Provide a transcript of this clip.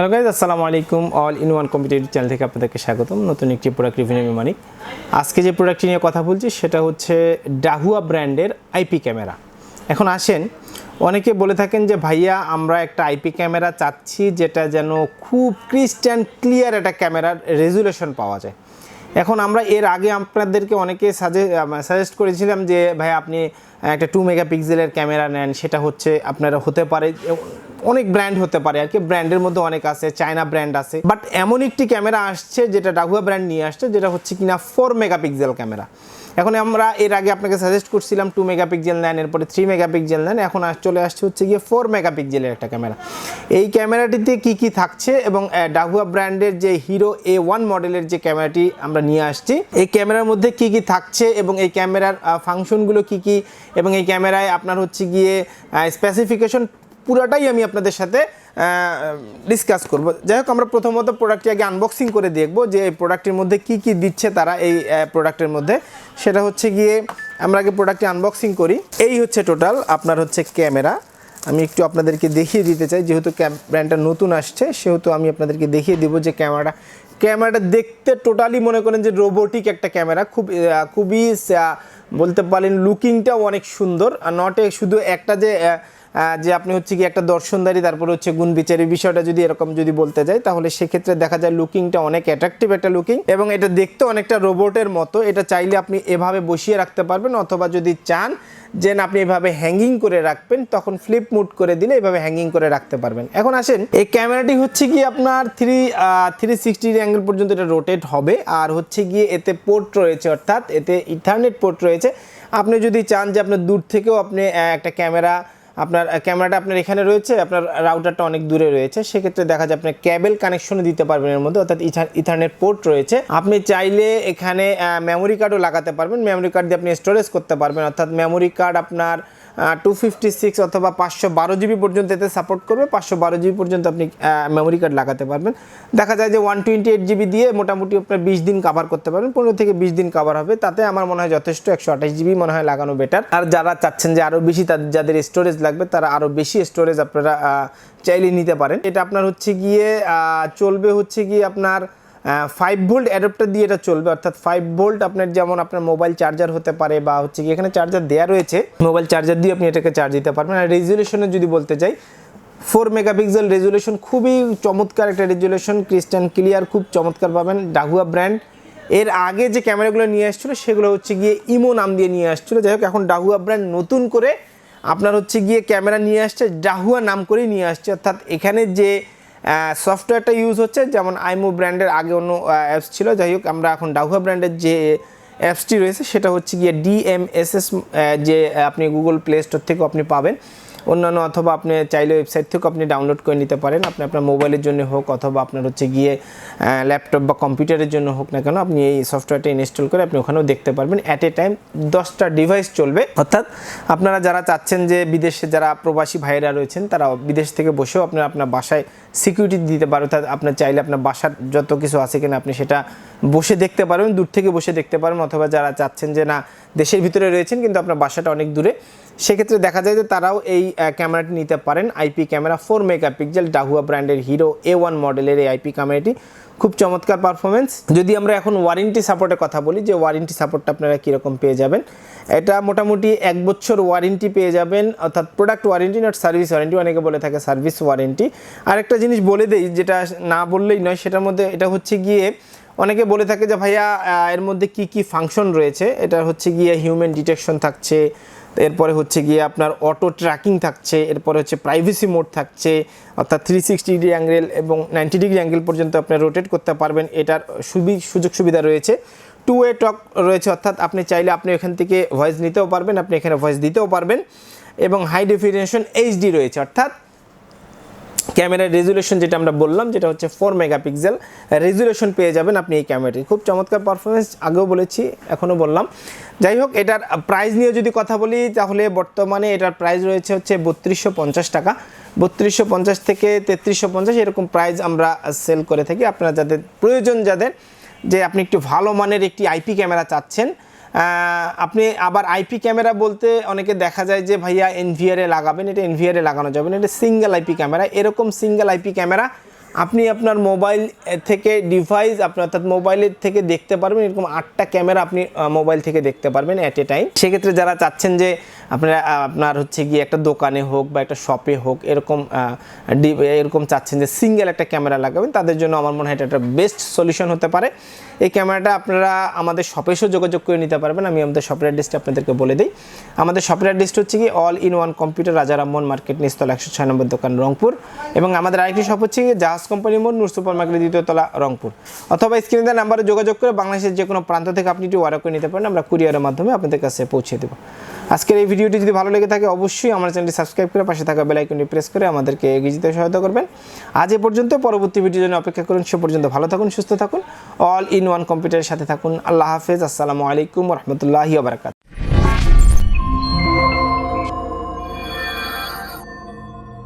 Hello guys, আসসালামু আলাইকুম। All in one competitive channel থেকে আপনাদেরকে স্বাগতম। নতুন একটি প্রোডাক্ট রিভিউ মানিক। আজকে যে প্রোডাক্টটি নিয়ে কথা বলছি, সেটা হচ্ছে ডাহুয়া ব্র্যান্ডের আইপি ক্যামেরা এখন আসেন, অনেকে বলে থাকেন যে, ভাইয়া, আমরা একটা আইপি ক্যামেরা চাচ্ছি যেটা যেন খুব ক্রিস্টান ক্লিয়ার একটা ক্যামেরার রেজুলেশন পাওয়া যায়। এখন আমরা এর আগে আপনাদেরকে অনেকে সাজেস্ট করেছিলাম যে ভাই আপনি একটা টু মেগাপিক্সেলের ক্যামেরা নেন, সেটা হচ্ছে আপনারা হতে পারে। অনেক ব্র্যান্ড হতে পারে, আর কি। ব্র্যান্ডের মধ্যে অনেক আছে চায়না ব্র্যান্ড আছে। বাট এমন একটি ক্যামেরা আসছে যেটা ডাহুয়া ব্র্যান্ড নিয়ে আসছে, যেটা হচ্ছে কিনা ফোর মেগাপিক্সেল ক্যামেরা এখন আমরা এর আগে আপনাকে সাজেস্ট করছিলাম টু মেগাপিক্সেল নেন, এরপরে থ্রি মেগাপিক্সেল নেন, এখন চলে আসছে হচ্ছে গিয়ে ফোর মেগাপিক্সেলের একটা ক্যামেরা এই ক্যামেরাটিতে কি কি থাকছে এবং ডাহুয়া ব্র্যান্ডের যে হিরো এ ওয়ান মডেলের যে ক্যামেরাটি আমরা নিয়ে আসছি, এই ক্যামেরার মধ্যে কি কি থাকছে এবং এই ক্যামেরার ফাংশনগুলো কি কি এবং এই ক্যামেরায় আপনার হচ্ছে গিয়ে স্পেসিফিকেশন পুরোটাই আমি আপনাদের সাথে ডিসকাস করব। যাই হোক, আমরা প্রথমত প্রোডাক্টটি আগে আনবক্সিং করে দেখব যে এই প্রোডাক্টের মধ্যে কি কি দিচ্ছে তারা এই প্রোডাক্টের মধ্যে। সেটা হচ্ছে গিয়ে আমরা আগে প্রোডাক্টটি আনবক্সিং করি। এই হচ্ছে টোটাল আপনার হচ্ছে ক্যামেরা আমি একটু আপনাদেরকে দেখিয়ে দিতে চাই, যেহেতু ব্র্যান্ডটা নতুন আসছে, সেহেতু আমি আপনাদেরকে দেখিয়ে দিব যে ক্যামেরাটা ক্যামেরাটা দেখতে টোটালি মনে করেন যে রোবোটিক একটা ক্যামেরা খুব খুবই বলতে পারেন লুকিংটাও অনেক সুন্দর। আর নটে শুধু একটা যে যে আপনি হচ্ছে কি একটা দর্শনদারি তারপরে হচ্ছে গুণ বিচারের বিষয়টা যদি এরকম যদি বলতে যাই, তাহলে সেক্ষেত্রে দেখা যায় লুকিংটা অনেক অ্যাট্রাকটিভ একটা লুকিং এবং এটা দেখতে অনেকটা রোবটের মতো। এটা চাইলে আপনি এভাবে বসিয়ে রাখতে পারবেন অথবা যদি চান যেন আপনি এভাবে হ্যাঙ্গিং করে রাখবেন, তখন ফ্লিপ মুড করে দিলে এভাবে হ্যাঙ্গিং করে রাখতে পারবেন। এখন আসেন, এই ক্যামেরাটি হচ্ছে কি আপনার থ্রি থ্রি সিক্সটি অ্যাঙ্গেল পর্যন্ত এটা রোটেট হবে। আর হচ্ছে গিয়ে এতে পোর্ট রয়েছে, অর্থাৎ এতে ইথারনেট পোর্ট রয়েছে। আপনি যদি চান যে আপনার দূর থেকেও আপনি একটা ক্যামেরা আপনার ক্যামেরাটা আপনার এখানে রয়েছে, আপনার রাউটারটা অনেক দূরে রয়েছে, সেক্ষেত্রে দেখা যায় আপনার ক্যাবেল কানেকশনও দিতে পারবেন এর মধ্যে, অর্থাৎ ইথারনেট পোর্ট রয়েছে। আপনি চাইলে এখানে মেমোরি কার্ডও লাগাতে পারবেন। মেমোরি কার্ড দিয়ে আপনি স্টোরেজ করতে পারবেন, অর্থাৎ মেমোরি কার্ড আপনার টু ফিফটি সিক্স অথবা পাঁচশো বারো জিবি পর্যন্ত এতে সাপোর্ট করবে। পাঁচশো বারো জিবি পর্যন্ত আপনি মেমোরি কার্ড লাগাতে পারবেন। দেখা যায় যে ওয়ান টোয়েন্টি এইট জিবি দিয়ে মোটামুটি আপনার বিশ দিন কাভার করতে পারবেন। পনেরো থেকে বিশ দিন কাভার হবে। তাতে আমার মনে হয় যথেষ্ট একশো আঠাশ জিবি মনে হয় লাগানো বেটার আর যারা চাচ্ছেন যে আরও বেশি, তাদের, যাদের স্টোরেজ লাগবে, তারা আরও বেশি স্টোরেজ আপনারা চাইলে নিতে পারেন। এটা আপনার হচ্ছে গিয়ে চলবে হচ্ছে গিয়ে আপনার ফাইভ ভোল্ট অ্যাডাপ্টার দিয়ে এটা চলবে, অর্থাৎ ফাইভ ভোল্ট আপনার যেমন আপনার মোবাইল চার্জার হতে পারে বা হচ্ছে কি এখানে চার্জার দেওয়া রয়েছে মোবাইল চার্জার দিয়ে আপনি এটাকে চার্জ দিতে পারবেন। আর রেজুলেশনে যদি বলতে চাই ফোর মেগাপিক্সেল রেজুলেশন খুবই চমৎকার একটা রেজুলেশন ক্রিস্টান ক্লিয়ার খুব চমৎকার পাবেন ডাহুয়া ব্র্যান্ড এর আগে যে ক্যামেরাগুলো নিয়ে আসছিল, সেগুলো হচ্ছে গিয়ে ইমো নাম দিয়ে নিয়ে আসছিল। যাই হোক, এখন ডাহুয়া ব্র্যান্ড নতুন করে আপনার হচ্ছে গিয়ে ক্যামেরা নিয়ে আসছে ডাহুয়া নাম করেই নিয়ে আসছে। অর্থাৎ এখানে যে সফটওয়্যারটা ইউজ হচ্ছে, যেমন আইমো ব্র্যান্ডের আগে অন্য অ্যাপস ছিল। যাই হোক, আমরা এখন ডাহুয়া ব্র্যান্ডের যে অ্যাপসটি রয়েছে, সেটা হচ্ছে গিয়ে ডিএমএসএস যে আপনি গুগল প্লে স্টোর থেকেও আপনি পাবেন। অন্যান্য অথবা আপনি চাইলে ওয়েবসাইট থেকেও আপনি ডাউনলোড করে নিতে পারেন। আপনি আপনার মোবাইলের জন্য হোক অথবা আপনার হচ্ছে গিয়ে ল্যাপটপ বা কম্পিউটারের জন্য হোক না কেন, আপনি এই সফটওয়্যারটা ইনস্টল করে আপনি ওখানেও দেখতে পারবেন। অ্যাট এ টাইম দশটা ডিভাইস চলবে। অর্থাৎ আপনারা যারা চাচ্ছেন যে বিদেশে যারা প্রবাসী ভাইয়েরা রয়েছেন, তারা বিদেশ থেকে বসেও আপনার আপনার বাসায় সিকিউরিটি দিতে পারে। অর্থাৎ আপনার চাইলে আপনার বাসার যত কিছু আছে কিনা আপনি সেটা বসে দেখতে পারবেন, দূর থেকে বসে দেখতে পারেন অথবা যারা চাচ্ছেন যে না, দেশের ভিতরে রয়েছেন কিন্তু আপনার বাসাটা অনেক দূরে সেক্ষেত্রে দেখা যায় যে তারাও এই ক্যামেরাটি নিতে পারেন। IP camera four megapixel Dahua ব্র্যান্ডের হিরো এ ওয়ান মডেলের এই আইপি ক্যামেরাটি। খুব চমৎকার পারফরমেন্স যদি আমরা এখন ওয়ারেন্টি সাপোর্টের কথা বলি, যে ওয়ারেন্টি সাপোর্টটা আপনারা কীরকম পেয়ে যাবেন? এটা মোটামুটি এক বছর ওয়ারেন্টি পেয়ে যাবেন, অর্থাৎ product warranty not service warranty অনেকে বলে থাকে সার্ভিস ওয়ারেন্টি আর একটা জিনিস বলে দেই, যেটা না বললেই নয়, সেটার মধ্যে এটা হচ্ছে গিয়ে, অনেকে বলে থাকে যে ভাইয়া এর মধ্যে কি কি ফাংশন রয়েছে? এটা হচ্ছে গিয়ে হিউম্যান ডিটেকশন থাকছে এরপরে হচ্ছে গিয়ে আপনার অটো ট্র্যাকিং থাকছে, এরপরে হচ্ছে প্রাইভেসি মোড থাকছে, অর্থাৎ থ্রি সিক্সটি ডিগ্রি অ্যাঙ্গেল এবং নাইনটি ডিগ্রি অ্যাঙ্গেল পর্যন্ত আপনি রোটেট করতে পারবেন, এটার সুবি, সুযোগ সুবিধা রয়েছে। টু ওয়ে টক রয়েছে, অর্থাৎ আপনি চাইলে আপনি এখান থেকে ভয়েস নিতেও পারবেন, আপনি এখানে ভয়েস দিতেও পারবেন এবং হাই ডেফিনেশন এইচডি রয়েছে, অর্থাৎ ক্যামেরার রেজুলেশন যেটা আমরা বললাম, যেটা হচ্ছে ফোর মেগাপিক্সেল রেজুলেশন পেয়ে যাবেন আপনি এই ক্যামেরাটি। খুব চমৎকার পারফরমেন্স আগেও বলেছি, এখনও বললাম। যাই হোক, এটার প্রাইস নিয়ে যদি কথা বলি, তাহলে বর্তমানে এটার প্রাইস রয়েছে হচ্ছে বত্রিশশো পঞ্চাশ টাকা। বত্রিশশো পঞ্চাশ থেকে তেত্রিশশো পঞ্চাশ এরকম প্রাইস আমরা সেল করে থাকি। আপনারা যাদের, প্রয়োজন যাদের, যে আপনি একটু ভালো মানের একটি আইপি ক্যামেরা চাচ্ছেন আপনি আবার আইপি ক্যামেরা বলতে অনেকে দেখা যায় যে ভাইয়া এনভিআরে লাগাবেন, এটা এনভিআরে লাগানো যাবে এটা সিঙ্গেল আইপি ক্যামেরা। এরকম সিঙ্গেল আইপি ক্যামেরা আপনি আপনার মোবাইল থেকে ডিভাইস আপনার অর্থাৎ মোবাইলের থেকে দেখতে পারবেন, এরকম আটটা ক্যামেরা আপনি মোবাইল থেকে দেখতে পারবেন অ্যাট এ টাইম সেক্ষেত্রে যারা চাচ্ছেন যে আপনারা আপনার হচ্ছে গিয়ে একটা দোকানে হোক বা একটা শপে হোক, এরকম এরকম চাচ্ছেন যে সিঙ্গেল একটা ক্যামেরা লাগাবেন, তাদের জন্য আমার মনে হয় এটা একটা বেস্ট সলিউশন হতে পারে। এই ক্যামেরাটা আপনারা আমাদের শপে এসেও যোগাযোগ করে নিতে পারবেন, আমি আমাদের শপের অ্যাড্রেসটা আপনাদেরকে বলে দিই। আমাদের শপের অ্যাড্রেসটা হচ্ছে কি অল ইন ওয়ান কম্পিউটার, রাজা রামমোহন মার্কেট নিস্তল একশো ছয় নম্বর দোকান, রংপুর। এবং আমাদের আরেকটি শপ হচ্ছে গিয়ে জাহাজ কোম্পানি মোড়, নূর সুপার মার্কেটের দ্বিতীয় তলা, রংপুর। অথবা স্ক্রিনে নাম্বারে যোগাযোগ করে বাংলাদেশের যে কোনো প্রান্ত থেকে আপনি এটি অর্ডার করে নিতে পারেন, আমরা কুরিয়ারের মাধ্যমে আপনাদের কাছে পৌঁছে দেবো। আজকের এই ভিডিওটি যদি ভালো লেগে থাকে, অবশ্যই আমার চ্যানেলটি সাবস্ক্রাইব করে পাশে থাকা বেলাইকনটি প্রেস করে আমাদেরকে এগিয়ে যেতে সহায়তা করবেন। আজ এ পর্যন্ত, পরবর্তী ভিডিওর জন্য অপেক্ষা করুন। সে পর্যন্ত ভালো থাকুন, সুস্থ থাকুন। অল ইন ওয়ান কম্পিউটারের সাথে থাকুন। আল্লাহ হাফেজ। আসসালামু আলাইকুম রহমতুল্লাহি বারকাত